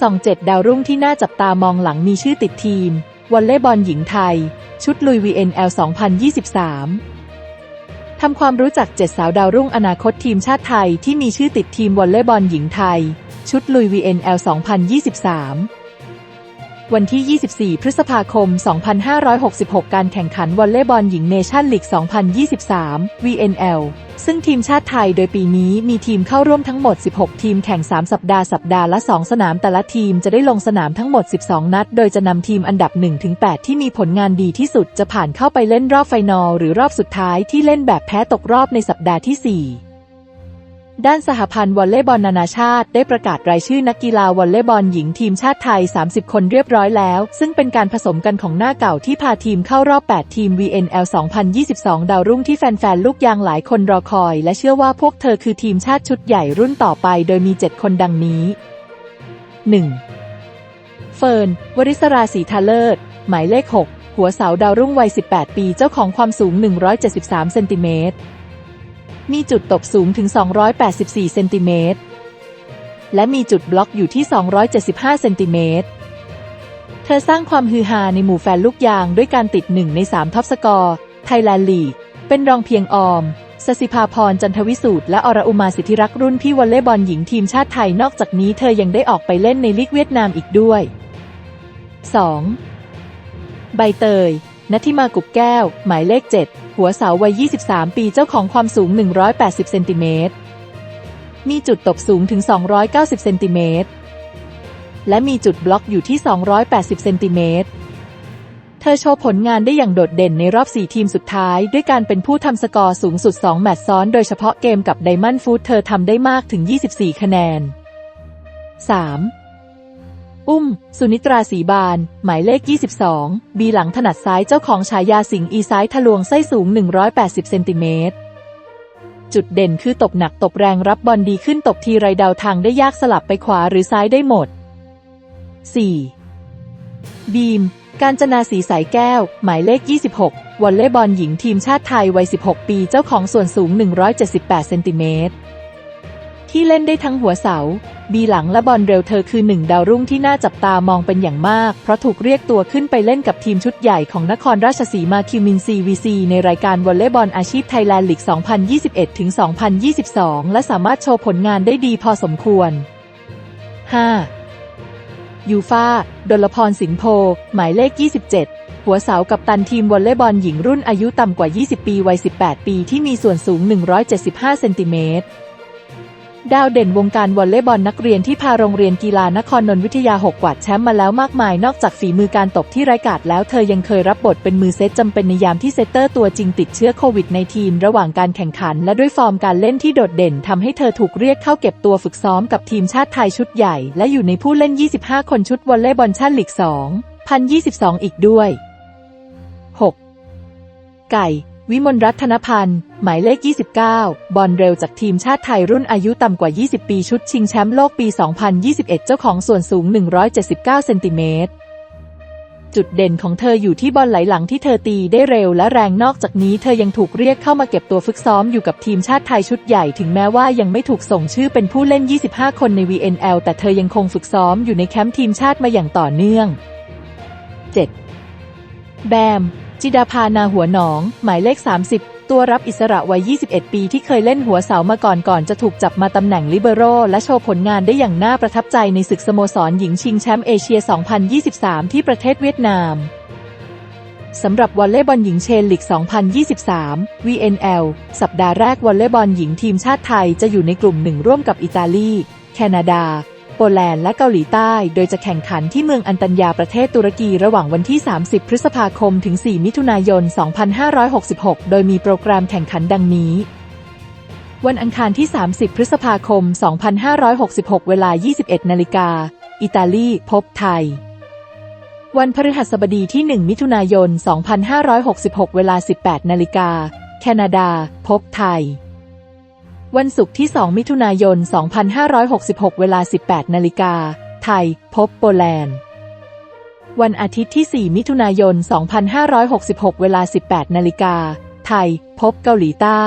ส่องเจ็ดดาวรุ่งที่น่าจับตามองหลังมีชื่อติดทีมวอลเลย์บอลหญิงไทย ชุดลุย VNL 2023 ทำความรู้จักเจ็ดสาวดาวรุ่งอนาคตทีมชาติไทยที่มีชื่อติดทีมวอลเลย์บอลหญิงไทย ชุดลุย VNL 2023 วันที่ 24 พฤษภาคม 2566 การแข่งขันวอลเลย์บอลหญิงเนชั่นลีก 2023 VNL ซึ่งทีมชาติไทยโดยปีนี้มีทีมเข้าร่วมทั้งหมด 16 ทีมแข่ง 3 สัปดาห์สัปดาห์ละ 2 สนาม แต่ละทีมจะได้ลงสนามทั้งหมด 12 นัด โดยจะนำทีมอันดับ 1-8 ที่มีผลงานดีที่สุดจะผ่านเข้าไปเล่นรอบไฟนอลหรือรอบสุดท้ายที่เล่นแบบแพ้ตกรอบในสัปดาห์ที่ 4 ด้านสหพันธ์วอลเลย์บอลนานาชาติ ได้ประกาศรายชื่อนักกีฬาวอลเลย์บอลหญิงทีมชาติไทย 30 คนเรียบร้อยแล้ว ซึ่งเป็นการผสมกันของหน้าเก่าที่พาทีมเข้ารอบ 8 ทีม VNL 2022 ดาวรุ่งที่แฟนๆ ลูกยางหลายคนรอคอย และเชื่อว่าพวกเธอคือทีมชาติชุดใหญ่รุ่นต่อไป โดยมี 7 คนดังนี้ 1. เฟิร์น วริศราศรีทาเลิศ หมายเลข 6 หัวเสาดาวรุ่งวัย 18 ปี เจ้าของความสูง 173 เซนติเมตร มีจุดตบสูงถึง 284 เซนติเมตร และมีจุดบล็อกอยู่ที่ 275 เซนติเมตร เธอสร้างความฮือฮาในหมู่แฟนลูกยางด้วยการติดหนึ่งใน 3 ท็อปสกอร์ ไทยแลนด์ลีก เป็นรองเพียงออมสสิภาพรจันทวิสูตรและอรอุมาสิทธิรักษ์รุ่นพี่วอลเลย์บอลหญิงทีมชาติไทยนอกจากนี้เธอยังได้ออกไปเล่นในลีกเวียดนามอีกด้วย 2. ใบเตย นัทิมากุบแก้ว หมายเลข 7 หัวเสาวัย 23 ปีเจ้าของความสูง 180 เซนติเมตร มีจุดตบสูงถึง 290 เซนติเมตร และมีจุดบล็อกอยู่ที่ 280 เซนติเมตร เธอโชว์ผลงานได้อย่างโดดเด่นในรอบ 4 ทีมสุดท้าย ด้วยการเป็นผู้ทำสกอร์สูงสุด 2 แมตช์ซ้อน โดยเฉพาะเกมกับไดมอนด์ฟูดเธอทำได้มากถึง 24 คะแนน 3. อุ้ม สุนิตราสีบาน หมายเลข 22 บีหลังถนัดซ้ายเจ้าของฉายาสิงห์อีซ้ายทะลวงไส้สูง 180 เซนติเมตร จุดเด่นคือตบหนักตบแรงรับบอลดีขึ้นตบทีไรเดาวทางได้ยากสลับไปขวาหรือซ้ายได้หมด 4. บีม การจนาสีสายแก้ว หมายเลข 26 วอลเลย์บอลหญิงทีมชาติไทยวัย 16 ปี เจ้าของส่วนสูง 178 เซนติเมตร ที่เล่นได้ทั้งหัวเสา บีหลังและบอลเร็วเธอคือหนึ่งดาวรุ่งที่น่าจับตามองเป็นอย่างมาก เพราะถูกเรียกตัวขึ้นไปเล่นกับทีมชุดใหญ่ของนครราชสีมาคิวมินซีวีซีในรายการวอลเลย์บอลอาชีพไทยแลนด์ลีก 2021-2022 และสามารถโชว์ผลงานได้ดีพอสมควร 5. ยูฟาดลพรสินโพ หมายเลข 27หัวเสากับตันทีมวอลเลย์บอลหญิงรุ่นอายุต่ำกว่า 20 ปี วัย 18 ปี ที่มีส่วนสูง 175 เซนติเมตร ดาวเด่นวงการวอลเลย์บอลนักเรียนที่พาโรงเรียนกีฬานครนนทวิทยา 6 กวาดแชมป์มาแล้วมากมาย นอกจากฝีมือการตบที่ไร้กาจแล้วเธอยังเคยรับบทเป็นมือเซตจำเป็นในยามที่เซตเตอร์ตัวจริงติดเชื้อโควิด -19 ระหว่างการแข่งขัน และด้วยฟอร์มการเล่นที่โดดเด่นทำให้เธอถูกเรียกเข้าเก็บตัวฝึกซ้อมกับทีมชาติไทยชุดใหญ่ และอยู่ในผู้เล่น 25 คนชุดวอลเลย์บอลชาติลีก 2 022 อีกด้วย 6. ไก่ วิมลรัตนพันธ์ หมายเลข 29 บอลเร็วจากทีมชาติไทยรุ่นอายุต่ำกว่า 20 ปีชุดชิงแชมป์โลกปี 2021 เจ้าของส่วนสูง 179 เซนติเมตร จุดเด่นของเธออยู่ที่บอลไหลหลังที่เธอตีได้เร็วและแรงนอกจากนี้เธอยังถูกเรียกเข้ามาเก็บตัวฝึกซ้อมอยู่กับทีมชาติไทยชุดใหญ่ถึงแม้ว่ายังไม่ถูกส่งชื่อเป็นผู้เล่น 25 คนใน VNL แต่เธอยังคงฝึกซ้อมอยู่ในแคมป์ทีมชาติมาอย่างต่อเนื่อง 7. แบม จิดาภานาหัวหนอง หมายเลข 30 ตัวรับอิสระวัย 21 ปีที่เคยเล่นหัวเสามาก่อนก่อนจะถูกจับมาตำแหน่งลิเบโรและโชว์ผลงานได้อย่างน่าประทับใจในศึกสโมสรหญิงชิงแชมป์เอเชีย 2023 ที่ประเทศเวียดนามสำหรับวอลเลย์บอลหญิงเชนลีก 2023 VNL สัปดาห์แรกวอลเลย์บอลหญิงทีมชาติไทยจะอยู่ในกลุ่มหนึ่งร่วมกับอิตาลี แคนาดา โปแลนด์และเกาหลีใต้ โดยจะแข่งขันที่เมืองอันตัญญาประเทศตุรกีระหว่างวันที่ 30 พฤษภาคม ถึง 4 มิถุนายน 2566 โดยมีโปรแกรมแข่งขันดังนี้ วันอังคารที่ 30 พฤษภาคม 2566 เวลา 21 นาฬิกา อิตาลี พบไทย วันพฤหัสบดีที่ 1 มิถุนายน 2566 เวลา 18 นาฬิกา แคนาดา พบไทย วันศุกร์ที่ 2 มิถุนายน 2566 เวลา 18 นาฬิกา ไทย พบโปแลนด์ วันอาทิตย์ที่ 4 มิถุนายน 2566 เวลา 18 นาฬิกา ไทย พบเกาหลีใต้